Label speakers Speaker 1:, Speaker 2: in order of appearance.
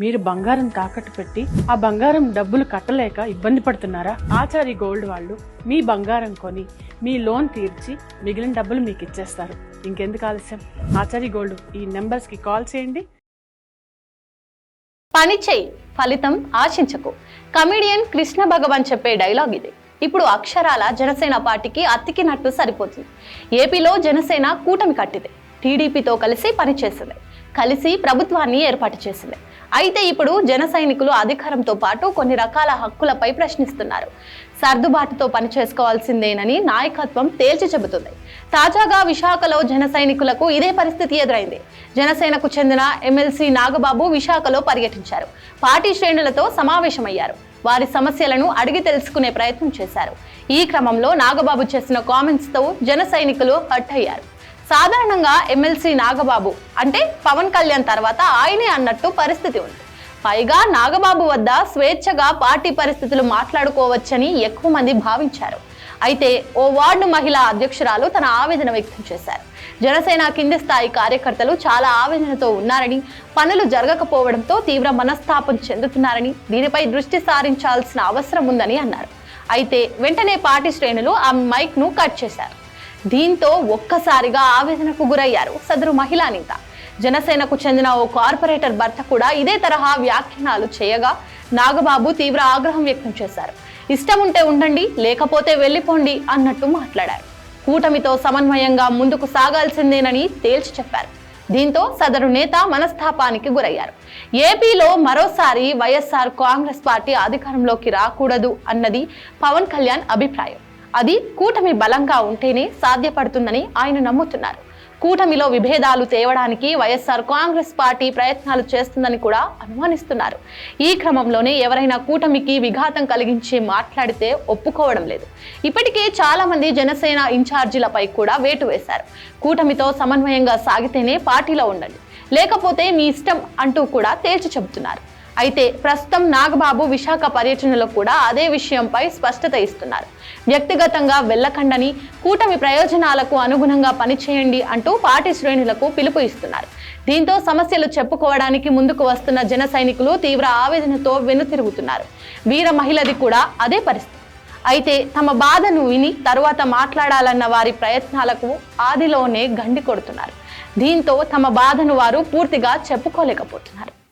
Speaker 1: మీరు బంగారం తాకట్టు పెట్టి ఆ బంగారం డబ్బులు కట్టలేక ఇబ్బంది పడుతున్నారా? ఆచారి గోల్డ్ వాళ్ళు మీ బంగారం కొని మీ లోన్ తీర్చి మిగిలిన డబ్బులు మీకు ఇచ్చేస్తారు. ఇంకెందుకు ఆలస్యం? ఆచారి గోల్డ్ ఈ నెంబర్స్కి కాల్ చేయండి.
Speaker 2: పని చేయి ఫలితం ఆశించకు. కమిడియన్ కృష్ణ భగవాన్ చెప్పే డైలాగ్ ఇది. ఇప్పుడు అక్షరాల జనసేన పార్టీకి అతికినట్టు సరిపోతుంది. ఏపీలో జనసేన కూటమి కట్టిదే. టీడీపీతో కలిసి పనిచేసింది. కలిసి ప్రభుత్వాన్ని ఏర్పాటు చేసింది. అయితే ఇప్పుడు జన సైనికులు అధికారంతో పాటు కొన్ని రకాల హక్కులపై ప్రశ్నిస్తున్నారు. సర్దుబాటుతో పని చేసుకోవాల్సిందేనని నాయకత్వం తేల్చి చెబుతుంది. తాజాగా విశాఖలో జన సైనికులకు ఇదే పరిస్థితి ఎదురైంది. జనసేనకు చెందిన ఎమ్మెల్సీ నాగబాబు విశాఖలో పర్యటించారు. పార్టీ శ్రేణులతో సమావేశమయ్యారు. వారి సమస్యలను అడిగి తెలుసుకునే ప్రయత్నం చేశారు. ఈ క్రమంలో నాగబాబు చేసిన కామెంట్స్తో జన సైనికులు హట్ అయ్యారు. సాధారణంగా ఎమ్మెల్సీ నాగబాబు అంటే పవన్ కళ్యాణ్ తర్వాత ఆయనే అన్నట్టు పరిస్థితి ఉంది. పైగా నాగబాబు వద్ద స్వేచ్ఛగా పార్టీ పరిస్థితులు మాట్లాడుకోవచ్చని ఎక్కువ మంది భావించారు. అయితే ఓ వార్డు మహిళా అధ్యక్షురాలు తన ఆవేదన వ్యక్తం చేశారు. జనసేన కింది స్థాయి కార్యకర్తలు చాలా ఆవేదనతో ఉన్నారని పనులు జరగకపోవడంతో తీవ్ర మనస్తాపం చెందుతున్నారని దీనిపై దృష్టి సారించాల్సిన అవసరం ఉందని అన్నారు. అయితే వెంటనే పార్టీ శ్రేణులు ఆ మైక్ను కట్ చేశారు. దీంతో ఒక్కసారిగా ఆవేదనకు గురయ్యారు సదరు మహిళా నేత. జనసేనకు చెందిన ఓ కార్పొరేటర్ భర్త కూడా ఇదే తరహా వ్యాఖ్యానాలు చేయగా నాగబాబు తీవ్ర ఆగ్రహం వ్యక్తం చేశారు. ఇష్టం ఉంటే ఉండండి లేకపోతే వెళ్ళిపోండి అన్నట్టు మాట్లాడారు. కూటమితో సమన్వయంగా ముందుకు సాగాల్సిందేనని తేల్చి చెప్పారు. దీంతో సదరు నేత మనస్తాపానికి గురయ్యారు. ఏపీలో మరోసారి వైఎస్ఆర్ కాంగ్రెస్ పార్టీ అధికారంలోకి రాకూడదు అన్నది పవన్ కళ్యాణ్ అభిప్రాయం. అది కూటమి బలంగా ఉంటేనే సాధ్యపడుతుందని ఆయన నమ్ముతున్నారు. కూటమిలో విభేదాలు తేవడానికి వైఎస్ఆర్ కాంగ్రెస్ పార్టీ ప్రయత్నాలు చేస్తుందని కూడా అనుమానిస్తున్నారు. ఈ క్రమంలోనే ఎవరైనా కూటమికి విఘాతం కలిగించి మాట్లాడితే ఒప్పుకోవడం లేదు. ఇప్పటికే చాలా మంది జనసేన ఇన్ఛార్జీలపై కూడా వేటు వేశారు. కూటమితో సమన్వయంగా సాగితేనే పార్టీలో ఉండండి. లేకపోతే మీ ఇష్టం అంటూ కూడా తేల్చి చెబుతున్నారు. అయితే ప్రస్తుతం నాగబాబు విశాఖ పర్యటనలో కూడా అదే విషయంపై స్పష్టత ఇస్తున్నారు. వ్యక్తిగతంగా వెళ్ళకండని కూటమి ప్రయోజనాలకు అనుగుణంగా పనిచేయండి అంటూ పార్టీ శ్రేణులకు పిలుపు ఇస్తున్నారు. దీంతో సమస్యలు చెప్పుకోవడానికి ముందుకు వస్తున్న జన సైనికులు తీవ్ర ఆవేదనతో వెనుతిరుగుతున్నారు. వీర మహిళది కూడా అదే పరిస్థితి. అయితే తమ బాధను విని తరువాత మాట్లాడాలన్న వారి ప్రయత్నాలకు ఆదిలోనే గండి కొడుతున్నారు. దీంతో తమ బాధను వారు పూర్తిగా చెప్పుకోలేకపోతున్నారు.